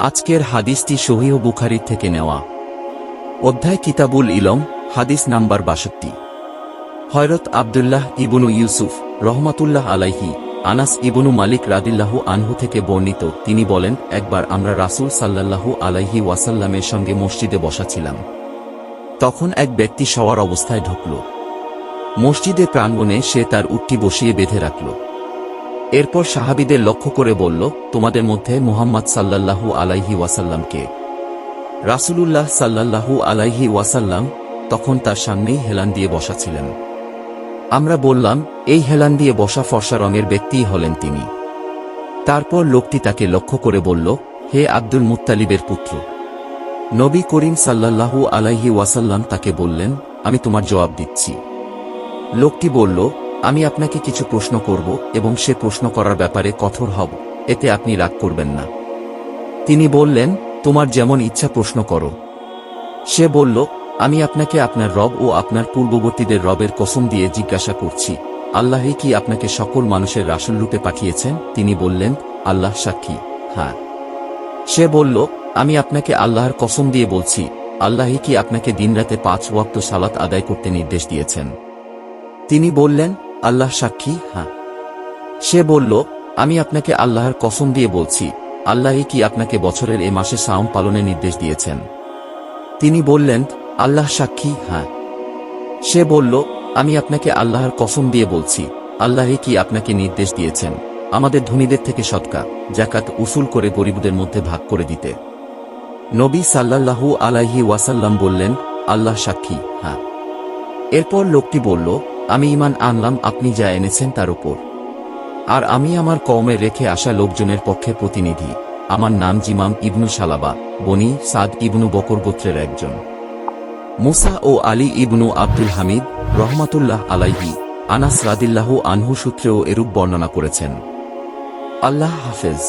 আজকের হাদিসটি সহিহ বুখারির থেকে নেওয়া। অধ্যায় কিতাবুল ইলম, হাদিস নাম্বার বাষট্টি। হয়রত আবদুল্লাহ ইবনু ইউসুফ রহমাতুল্লাহ আলাইহি, আনাস ইবনু মালিক রাদিল্লাহু আনহু থেকে বর্ণিত, তিনি বলেন, একবার আমরা রাসূল সাল্লাল্লাহু আলাইহি ওয়াসাল্লামের সঙ্গে মসজিদে বসা ছিলাম। তখন এক ব্যক্তি শওয়ার অবস্থায় ঢুকল। মসজিদের প্রাঙ্গণে সে তার উটটি বসিয়ে বেঁধে রাখল। এরপর সাহাবিদের লক্ষ্য করে বলল, তোমাদের মধ্যে মুহাম্মদ সাল্লাল্লাহু আলাইহি ওয়াসাল্লামকে রাসূলুল্লাহ সাল্লাল্লাহু আলাইহি ওয়াসাল্লাম তখন তার সামনেই হেলান দিয়ে বসা ছিলেন। আমরা বললাম, এই হেলান দিয়ে বসা ফর্সা রঙের ব্যক্তিই হলেন তিনি। তারপর লোকটি তাকে লক্ষ্য করে বলল, হে আব্দুল মুত্তালিবের পুত্র। নবী করিম সাল্লাল্লাহু আলাইহি ওয়াসাল্লাম তাকে বললেন, আমি তোমার জবাব দিচ্ছি। লোকটি বলল আমি আপনাকে কিছু প্রশ্ন করব এবং সে প্রশ্ন করার ব্যাপারে কঠোর হব, এতে আপনি রাগ করবেন না। তিনি বললেন, তোমার যেমন ইচ্ছা প্রশ্ন করো। সে বলল, আমি আপনাকে আপনার রব ও আপনার পূর্ববর্তীদের রবের কসম দিয়ে জিজ্ঞাসা করছি, আল্লাহে কি আপনাকে সকল মানুষের রাসুল রূপে পাঠিয়েছেন? তিনি বললেন, আল্লাহ সাক্ষী হ্যাঁ। সে বলল, আমি আপনাকে আল্লাহর কসম দিয়ে বলছি, আল্লাহে কি আপনাকে দিনরাতে পাঁচ ওয়াক্ত সালাত আদায় করতে নির্দেশ দিয়েছেন? তিনি বললেন আল্লাহ সাক্ষী? হ্যাঁ। সে বলল, আমি আপনাকে আল্লাহর কসম দিয়ে বলছি, আল্লাহই কি আপনাকে বছরের এ মাসে সাওম পালনের নির্দেশ দিয়েছেন? তিনি বললেন আল্লাহ সাক্ষী? হ্যাঁ। সে বলল, আমি আপনাকে আল্লাহর কসম দিয়ে বলছি, আল্লাহই কি আপনাকে নির্দেশ দিয়েছেন? আমাদের ধনীদের থেকে সৎকা জাকাত উসুল করে গরিবদের মধ্যে ভাগ করে দিতে। নবী সাল্লাল্লাহু আলাইহি ওয়াসাল্লাম বললেন আল্লাহ সাক্ষী? হ্যাঁ। এরপর লোকটি বলল আমি ইমান আনলাম, আপনি যা এনেছেন তার উপর। আর আমি আমার কওমে রেখে আসা লোকজনের পক্ষে প্রতিনিধি। আমার নাম জিমাম ইবনু সালাবা, বনি সাদ ইবনু বকর গোত্রের একজন। মুসা ও আলী ইবনু আব্দুল হামিদ রহমাতুল্লাহ আলাইহি, আনাস রাদিল্লাহু আনহু সূত্রেও এরূপ বর্ণনা করেছেন। আল্লাহ হাফেজ।